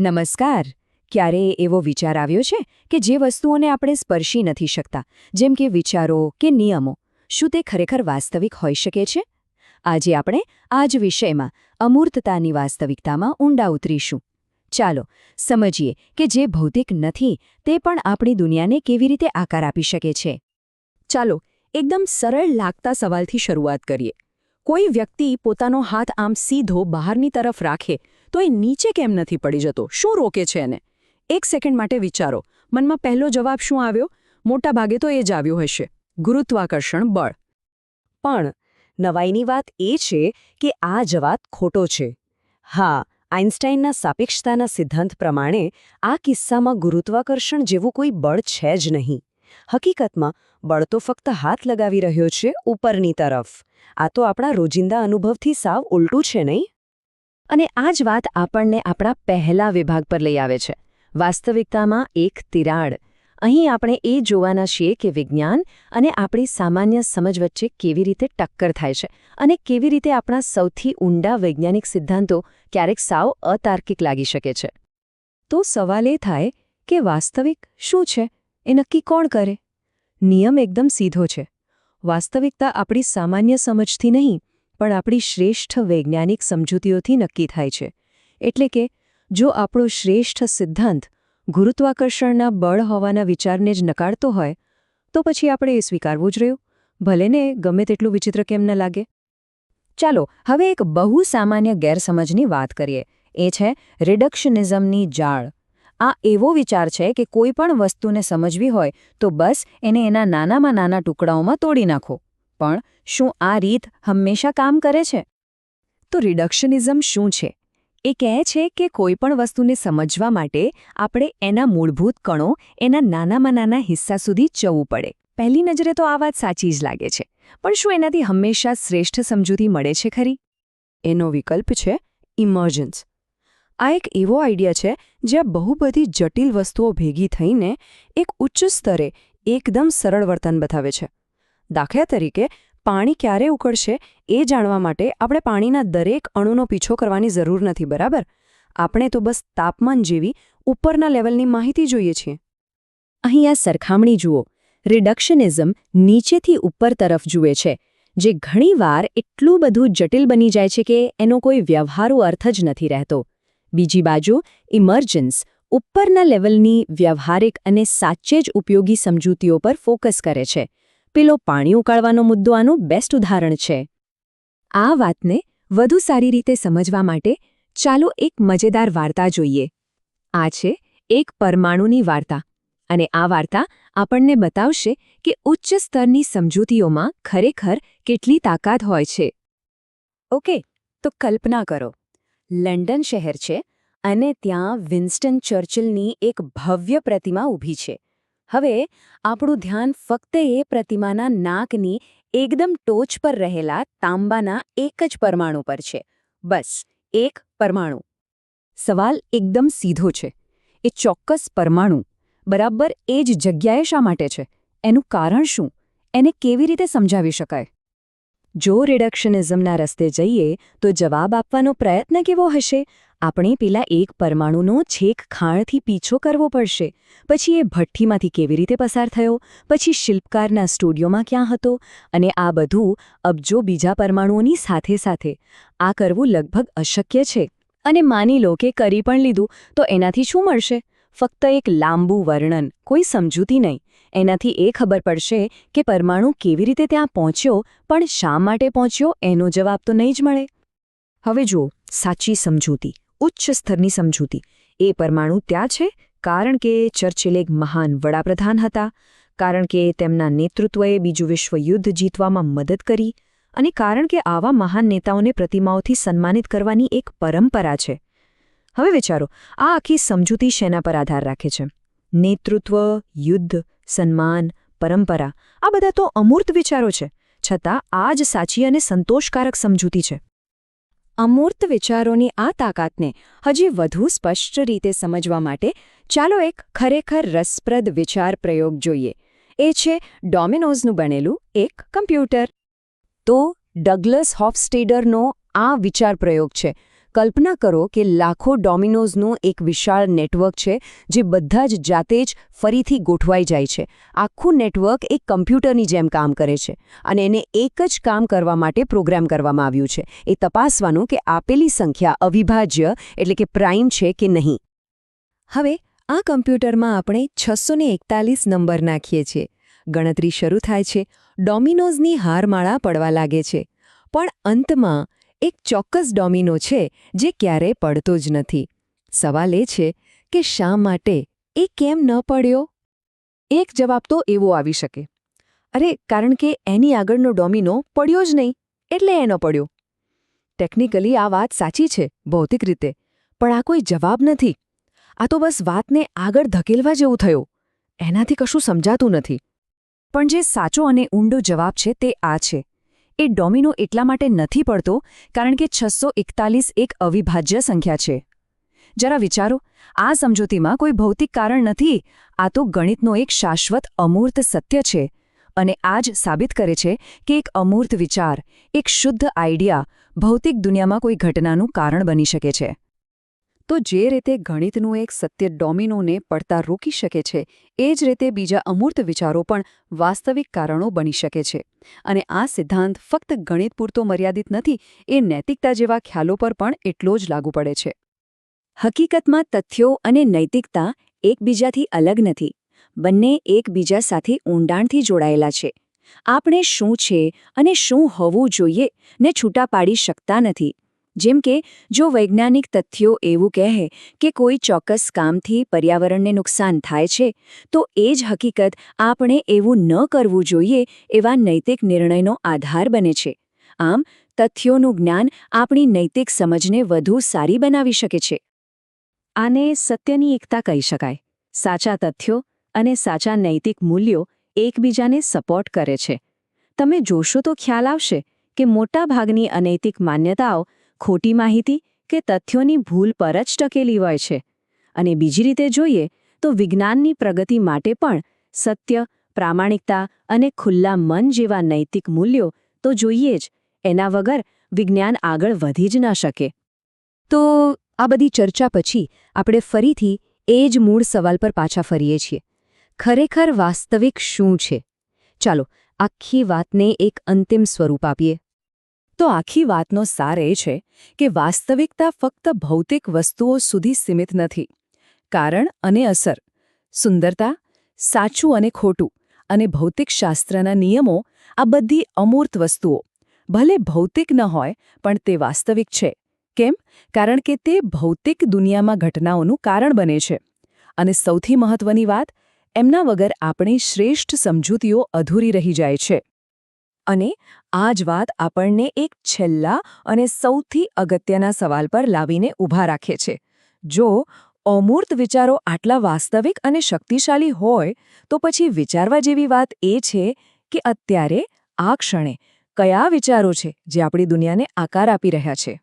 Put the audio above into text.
નમસ્કાર. ક્યારે એવો વિચાર આવ્યો છે કે જે વસ્તુઓને આપણે સ્પર્શી નથી શકતા? જેમ કે વિચારો કે નિયમો. શું તે ખરેખર વાસ્તવિક હોઈ શકે છે? આજે આપણે આ જ વિષયમાં અમૂર્તતાની વાસ્તવિકતામાં ઊંડા ઉતરીશું. ચાલો, સમજીએ કે જે ભૌતિક નથી તે પણ આપણી દુનિયાને કેવી રીતે આકાર આપી શકે છે. ચાલો, એકદમ સરળ લાગતા સવાલથી શરૂઆત કરીએ. કોઈ વ્યક્તિ પોતાનો હાથ આમ સીધો બહારની તરફ રાખે, તો એ નીચે કેમ નથી પડી જતો? શું રોકે છે એને? એક સેકન્ડ માટે વિચારો. મનમાં પહેલો જવાબ શું આવ્યો? મોટા ભાગે તો એ જ આવ્યો હશે. ગુરુત્વાકર્ષણ બળ. પણ નવાઈની વાત એ છે કે આ જવાબ ખોટો છે. હા, આઇન્સ્ટાઇનના સાપેક્ષતાના સિદ્ધાંત પ્રમાણે આ કિસ્સામાં ગુરુત્વાકર્ષણ જેવું કોઈ બળ છે જ નહીં. હકીકતમાં, બળતો ફક્ત હાથ લગાવી રહ્યો છે ઉપરની તરફ. આ તો આપણા રોજિંદા અનુભવથી સાવ ઉલટું છે, નહીં? અને આ જ વાત આપણને આપણા પહેલા વિભાગ પર લઈ આવે છે. વાસ્તવિકતામાં એક તિરાડ. અહીં આપણે એ જોવાના છીએ કે વિજ્ઞાન અને આપણી સામાન્ય સમજ વચ્ચે કેવી રીતે ટક્કર થાય છે અને કેવી રીતે આપણા સૌથી ઊંડા વૈજ્ઞાનિક સિદ્ધાંતો ક્યારેક સાવ અતાર્કિક લાગી શકે છે. તો સવાલ એ થાય કે વાસ્તવિક શું છે? એ નક્કી કોણ કરે? નિયમ એકદમ સીધો છે. વાસ્તવિકતા આપણી સામાન્ય સમજથી નહીં, પણ આપણી શ્રેષ્ઠ વૈજ્ઞાનિક સમજૂતીઓથી નક્કી થાય છે. એટલે કે, જો આપણો શ્રેષ્ઠ સિદ્ધાંત ગુરુત્વાકર્ષણના બળ હોવાના વિચારને જ નકારતો હોય, તો પછી આપણે એ સ્વીકારવું જ રહ્યું. ભલે ને ગમે તેટલું વિચિત્ર કેમ ન લાગે. ચાલો, હવે એક બહુ સામાન્ય ગેરસમજની વાત કરીએ. એ છે રિડક્શનિઝમની જાળ. આ એવો વિચાર છે કે કોઈ પણ વસ્તુને સમજવી હોય તો બસ એને એના નાનામાં નાના ટુકડાઓમાં તોડી નાખો. પણ શું આ રીત હંમેશા કામ કરે છે? તો રિડક્શનિઝમ શું છે? એ કહે છે કે કોઈપણ વસ્તુને સમજવા માટે આપણે એના મૂળભૂત કણો એના નાનામાં નાના હિસ્સા સુધી જવું પડે. પહેલી નજરે તો આ વાત સાચી જ લાગે છે. પણ શું એનાથી હંમેશા શ્રેષ્ઠ સમજૂતી મળે છે ખરી? એનો વિકલ્પ છે ઇમર્જન્સ. આ એક એવો આઈડિયા છે, જ્યાં બહુ બધી જટિલ વસ્તુઓ ભેગી થઈને એક ઉચ્ચ સ્તરે એકદમ સરળ વર્તન બતાવે છે. દાખલા તરીકે, પાણી ક્યારે ઉકળશે એ જાણવા માટે આપણે પાણીના દરેક અણુનો પીછો કરવાની જરૂર નથી, બરાબર? આપણે તો બસ તાપમાન જેવી ઉપરના લેવલની માહિતી જોઈએ છીએ. અહીં આ સરખામણી જુઓ. રિડક્શનિઝમ નીચેથી ઉપર તરફ જુએ છે, જે ઘણીવાર એટલું બધું જટિલ બની જાય છે કે એનો કોઈ વ્યવહારુ અર્થ જ નથી રહેતો. બીજી બાજુ, ઇમર્જન્સ, ઉપરના લેવલની વ્યવહારિક અને સાચે જ ઉપયોગી સમજૂતીઓ પર ફોકસ કરે છે. પેલો પાણી ઉકાળવાનો મુદ્દો આનું બેસ્ટ ઉદાહરણ છે. આ વાતને વધુ સારી રીતે સમજવા માટે ચાલો એક મજેદાર વાર્તા જોઈએ. આ છે એક પરમાણુની વાર્તા અને આ વાર્તા આપણને બતાવશે કે ઉચ્ચ સ્તરની સમજૂતીઓમાં ખરેખર કેટલી તાકાત હોય છે. ઓકે, તો કલ્પના કરો. લંડન શહેર છે અને ત્યાં વિન્સ્ટન ચર્ચિલની એક ભવ્ય પ્રતિમા ઊભી છે. હવે આપણું ધ્યાન ફક્ત એ પ્રતિમાના નાકની એકદમ ટોચ પર રહેલા તાંબાના એક જ પરમાણુ પર છે. બસ, એક પરમાણુ. સવાલ એકદમ સીધો છે. એ ચોક્કસ પરમાણુ બરાબર એ જ જગ્યાએ શા માટે છે? એનું કારણ શું? એને કેવી રીતે સમજાવી શકાય? જો રિડક્શનિઝમના રસ્તે જઈએ, તો જવાબ આપવાનો પ્રયત્ન કેવો હશે? આપણે પેલા એક પરમાણુનો છેક ખાણથી પીછો કરવો પડશે. પછી એ ભઠ્ઠીમાંથી કેવી રીતે પસાર થયો? પછી શિલ્પકારના સ્ટુડિયોમાં ક્યાં હતો? અને આ બધું અબજો બીજા પરમાણુઓની સાથે સાથે. આ કરવું લગભગ અશક્ય છે. અને માની લો કે કરી પણ લીધું, તો એનાથી શું મળશે? ફક્ત એક લાંબુ વર્ણન, કોઈ સમજૂતી નહીં. એનાથી એ ખબર પડશે કે પરમાણુ કેવી રીતે ત્યાં પહોંચ્યો, પણ શા માટે પહોંચ્યો એનો જવાબ તો નહીં જ મળે. હવે જુઓ, સાચી સમજૂતી, ઉચ્ચ સ્તરની સમજૂતી. એ પરમાણુ ત્યાં છે કારણ કે ચર્ચિલ એક મહાન વડાપ્રધાન હતા, કારણ કે તેમના નેતૃત્વએ બીજું વિશ્વયુદ્ધ જીતવામાં મદદ કરી અને કારણ કે આવા મહાન નેતાઓને પ્રતિમાઓથી સન્માનિત કરવાની એક પરંપરા છે. હવે વિચારો, આ આખી સમજૂતી શેના પર આધાર રાખે છે? નેતૃત્વ, યુદ્ધ, સન્માન, પરંપરા, આ બધા તો અમૂર્ત વિચારો છે. છતાં આ જ સાચી અને સંતોષકારક સમજૂતી છે. અમૂર્ત વિચારોની આ તાકાતને હજી વધુ સ્પષ્ટ રીતે સમજવા માટે ચાલો એક ખરેખર રસપ્રદ વિચાર પ્રયોગ જોઈએ. એ છે ડોમિનોઝનું બનેલું એક કમ્પ્યુટર. તો ડગલસ હોફસ્ટેડરનો આ વિચાર પ્રયોગ છે. કલ્પના કરો કે લાખો ડોમિનોઝનું એક વિશાળ નેટવર્ક છે, જે બધા જ જાતે જ ફરીથી ગોઠવાઈ જાય છે. આખું નેટવર્ક એક કમ્પ્યુટરની જેમ કામ કરે છે અને એને એક જ કામ કરવા માટે પ્રોગ્રામ કરવામાં આવ્યું છે. એ તપાસવાનું કે આપેલી સંખ્યા અવિભાજ્ય એટલે કે પ્રાઇમ છે કે નહીં. હવે, આ કમ્પ્યુટરમાં આપણે છસો નંબર નાખીએ છીએ. ગણતરી શરૂ થાય છે. ડોમિનોઝની હારમાળા પડવા લાગે છે. પણ અંતમાં એક ચોક્કસ ડોમિનો છે જે ક્યારેય પડતો જ નથી. સવાલ એ છે કે શા માટે? એ કેમ ન પડ્યો? એક જવાબ તો એવો આવી શકે. અરે, કારણ કે એની આગળનો ડોમિનો પડ્યો જ નહીં, એટલે એ ન પડ્યો. ટેકનિકલી આ વાત સાચી છે, ભૌતિક રીતે, પણ આ કોઈ જવાબ નથી. આ તો બસ વાતને આગળ ધકેલવા જેવું થયું. એનાથી કશું સમજાતું નથી. પણ જે સાચો અને ઊંડો જવાબ છે તે આ છે. એ ડોમિનો એટલા માટે નથી પડતો કારણ કે છસો એક અવિભાજ્ય સંખ્યા છે. જરા વિચારો, આ સમજૂતીમાં કોઈ ભૌતિક કારણ નથી, આ તો ગણિતનો એક શાશ્વત અમૂર્ત સત્ય છે અને આ જ સાબિત કરે છે કે એક અમૂર્ત વિચાર, એક શુદ્ધ આઈડિયા ભૌતિક દુનિયામાં કોઈ ઘટનાનું કારણ બની શકે છે. તો જે રીતે ગણિતનું એક સત્ય ડોમિનોને પડતા રોકી શકે છે, એ જ રીતે બીજા અમૂર્ત વિચારો પણ વાસ્તવિક કારણો બની શકે છે. અને આ સિદ્ધાંત ફક્ત ગણિત પૂરતો મર્યાદિત નથી, એ નૈતિકતા જેવા ખ્યાલો પર પણ એટલો જ લાગુ પડે છે. હકીકતમાં તથ્યો અને નૈતિકતા એકબીજાથી અલગ નથી, બંને એકબીજા સાથે ઊંડાણથી જોડાયેલા છે. આપણે શું છે અને શું હોવું જોઈએ ને છૂટા પાડી શકતા નથી જેમ કે, જો વૈજ્ઞાનિક તથ્યો એવું કહે કે કોઈ ચોક્કસ કામથી પર્યાવરણને નુકસાન થાય છે, તો એ જ હકીકત આપણે એવું ન કરવું જોઈએ એવા નૈતિક નિર્ણયનો આધાર બને છે. આમ, તથ્યોનું જ્ઞાન આપણી નૈતિક સમજને વધુ સારી બનાવી શકે છે. આને સત્યની એકતા કહી શકાય. સાચા તથ્યો અને સાચા નૈતિક મૂલ્યો એકબીજાને સપોર્ટ કરે છે. તમે જોશો તો ખ્યાલ આવશે કે મોટાભાગની અનૈતિક માન્યતાઓ ખોટી માહિતી કે તથ્યોની ભૂલ પર જ ટકેલી હોય છે. અને બીજી રીતે જોઈએ તો વિજ્ઞાનની પ્રગતિ માટે પણ સત્ય, પ્રામાણિકતા અને ખુલ્લા મન જેવા નૈતિક મૂલ્યો તો જોઈએ જ. એના વગર વિજ્ઞાન આગળ વધી જ ન શકે. તો આ બધી ચર્ચા પછી આપણે ફરીથી એ જ મૂળ સવાલ પર પાછા ફરીએ છીએ. ખરેખર વાસ્તવિક શું છે? ચાલો, આખી વાતને એક અંતિમ સ્વરૂપ આપીએ. તો આખી વાતનો સાર એ છે કે વાસ્તવિકતા ફક્ત ભૌતિક વસ્તુઓ સુધી સીમિત નથી. કારણ અને અસર, સુંદરતા, સાચું અને ખોટું, અને ભૌતિકશાસ્ત્રના નિયમો આ બધી અમૂર્ત વસ્તુઓ. ભલે ભૌતિક ન હોય, પણ તે વાસ્તવિક છે. કેમ? કારણ કે તે ભૌતિક દુનિયામાં ઘટનાઓનું કારણ બને છે. અને સૌથી મહત્વની વાત, એમના વગર આપણી શ્રેષ્ઠ સમજૂતીઓ અધૂરી રહી જાય છે. અને આ જ વાત આપણને એક છેલ્લા અને સૌથી અગત્યના સવાલ પર લાવીને ઊભા રાખે છે. જો અમૂર્ત વિચારો આટલા વાસ્તવિક અને શક્તિશાળી હોય, તો પછી વિચારવા જેવી વાત એ છે કે અત્યારે આ ક્ષણે કયા વિચારો છે જે આપણી દુનિયાને આકાર આપી રહ્યા છે?